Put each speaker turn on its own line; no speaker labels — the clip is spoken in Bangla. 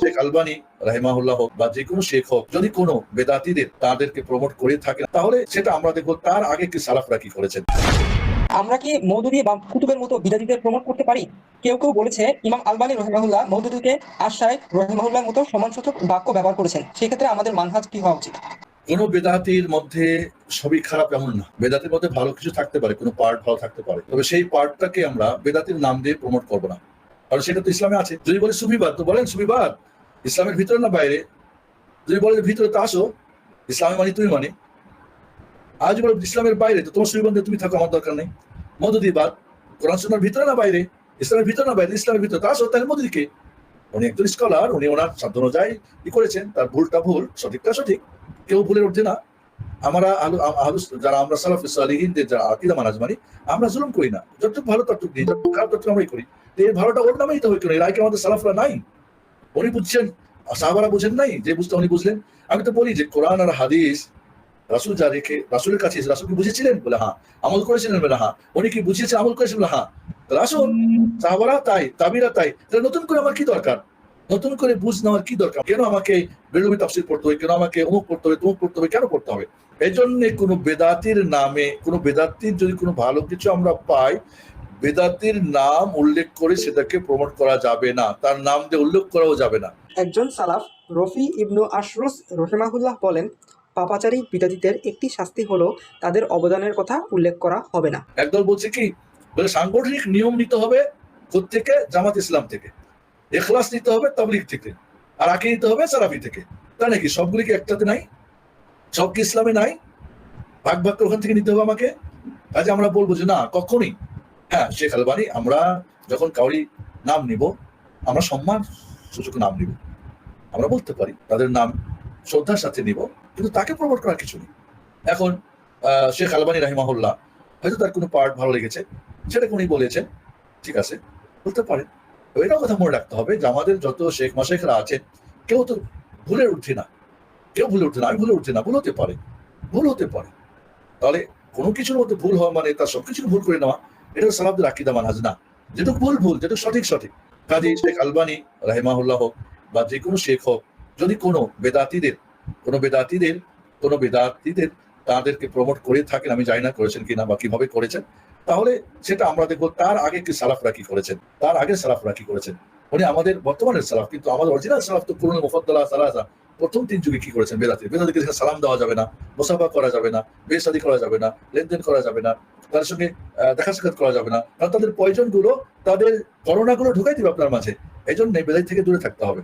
শেখ আলবানি রাহিমাহুল্লাহ হোক বা যে কোনো শেখ হোক যদি কোনো বেদাতিদের তাদেরকে প্রমোট করে থাকে তাহলে সেটা আমরা দেখব তার আগে কি সালাফরা কি করেছেন।
আমরা কি মৌদুদি বা কুতুবের মতো বিদাতিদের প্রমোট করতে পারি? কেউ কেউ বলেছে ইমাম আলবানী রহিমাহুল্লাহ মৌদুদিকে আশায় রহিমাহুল্লাহর মতো সমানসূচক বাক্য ব্যবহার করেছেন। সেক্ষেত্রে আমাদের মানহাজ কি হওয়া উচিত?
কোনো বেদাতির মধ্যে সবই খারাপ এমন না। বেদাতির মধ্যে ভালো কিছু থাকতে পারে কোনো পার্ট ভালো থাকতে পারে। তবে সেই পার্টটাকে আমরা বেদাতির নাম দিয়ে প্রমোট করব না। কারণ সেটা তো ইসলামে আছে। যদি বলে সুফিবাদ, তো বলেন সুফিবাদ, ইসলামের ভিতরে না বাইরে? যদি বলে ভিতরে তো আসো, ইসলামে মানে তুমি মানে। আজ বলো ইসলামের বাইরে, তো তোমার সুবিবন্ধে তুমি থাকো, আমার দরকার নেই। মধুদিবাদ কোরআন সুন্নার ভিতরে না বাইরে? ইসলামের ভিতরে না বাইরে, ইসলামের ভিতরে তা আসো, তাহলে মধুদিকে উনি একজন স্কলার, উনি ওনার সাধ্য অনুযায়ী কি করেছেন, তার ভুলটা ভুল, সঠিকটা সঠিক। কেউ ভুলে উঠছে না। আমরা আলু আলু যারা আমরা সালাফ সালিহিনদের, যারা আকিদা মানাজ মানি, আমরা জুলুম করি না। যতটুকু ভালো, ততটুকু দিই যতটুকু খারাপ, ততটুকু আমরাই করি। এই ভালোটা ওর নামেই তো হইতো এর আগে আমাদের সালাফরা নাই। উনি বুঝছেন সাহাবারা বুঝেন নাই যে বুঝতে উনি বুঝলেন। আমি তো বলি যে কোরআন আর হাদিস, রাসুল যা রেখে, রাসুলের কাছে রাসুল কি বুঝেছিলেন? বলে হ্যাঁ। আমল করেছিলেন? বলে হ্যাঁ। উনি কি বুঝিয়েছে আমল করেছিলেন? বলে হ্যাঁ। আসুন সাহাবারা তাই, তাবিরা তাই। তাহলে নতুন করে আমার কি দরকার? নতুন করে বুঝ নেওয়ার কি দরকার? কেন আমাকে বেরোবি তাফসির পড়তে হবে? কেন আমাকে অমুক পড়তে হবে, তমুক পড়তে হবে? কেন পড়তে হবে? এই জন্য কোনো বেদাতির নামে, কোনো বেদাতির যদি কোনো ভালো কিছু আমরা পাই বেদাতির নাম উল্লেখ করে সেটাকে প্রমোট করা যাবে না। তার নাম দিয়ে উল্লেখ করাও যাবে না।
একজন সালাফ রফি ইবনু আশরুস রহিমাহুল্লাহ বলেন পাপাচারী বিদাতিদের একটি শাস্তি হলো তাদের অবদানের কথা উল্লেখ করা হবে না।
একদল বলছে কি বলে সাংগঠনিক নিয়ম নিতে হবে থেকে জামাত ইসলাম থেকে। এখলাস নিতে হবে তাবলিগ থেকে। আর আগে নিতে হবে সারাফি থেকে। তাই নাকি সবগুলি কি একটাতে নাই? সব কি ইসলামে নাই? ভাগ ভাগ ওখান থেকে নিতে হবে আমাকে? কাজে আমরা বলব যে না কখনই। হ্যাঁ শেখ আলবানি আমরা যখন কাউরি নাম নিব, আমরা সম্মান সূচক নাম নিব। আমরা বলতে পারি, তাদের নাম শ্রদ্ধার সাথে নিব, কিন্তু তাকে প্রমোট করার কিছু নেই। এখন শেখ আলবানি রাহিমাহুল্লাহ, হয়তো তার কোনো পার্ট ভালো লেগেছে সেটাকে উনি বলেছেন, ঠিক আছে, বলতে পারেন। তো এটাও কথা মনে রাখতে হবে যে, আমাদের যত শেখ মাসেখরা আছেন, কেউ তো ভুলে উঠছে না। কেউ ভুলে উঠছে না, আমি ভুলে উঠছি না, ভুল হতে পারে, ভুল হতে পারে। তাহলে কোনো কিছুর মধ্যে ভুল হওয়া মানে তার সবকিছু ভুল করে নেওয়া এটা সালাবদের আকিদা মানহাজ, না। যেটুকু ভুল ভুল, যেটুকু সঠিক সঠিক। কাজী শেখ আলবানি, রাহিমাহুল্লাহ হোক, বা যে কোনো শেখ হোক, যদি কোনো বেদাতিদের কোনো বেদাতিদের কোনো বেদাতিদের তাদেরকে প্রমোট করে থাকেন, আমি জানি না করেছেন কিনা বা কীভাবে করেছেন, তাহলে সেটা আমরা দেখব তার আগে কি সালাফরা কি করেছেন, তার আগে সালাফরা কি করেছেন। উনি আমাদের বর্তমানের সালাফ, কিন্তু আমাদের অরিজিনাল সালাফ তো পুরনো মুফদ্দলা সালাসা প্রথম তিন যুগে কি করেছেন বেদাতি? বেদাতিকে সালাম দেওয়া যাবে না, মোসাফা করা যাবে না বেসাদি করা যাবে না, লেনদেন করা যাবে না তাদের সঙ্গে দেখা সাক্ষাৎ করা যাবে না। কারণ তাদের প্রয়োজনগুলো, তাদের করোনাগুলো ঢুকাই দিবে আপনার মাঝে। এই জন্য থেকে দূরে থাকতে হবে।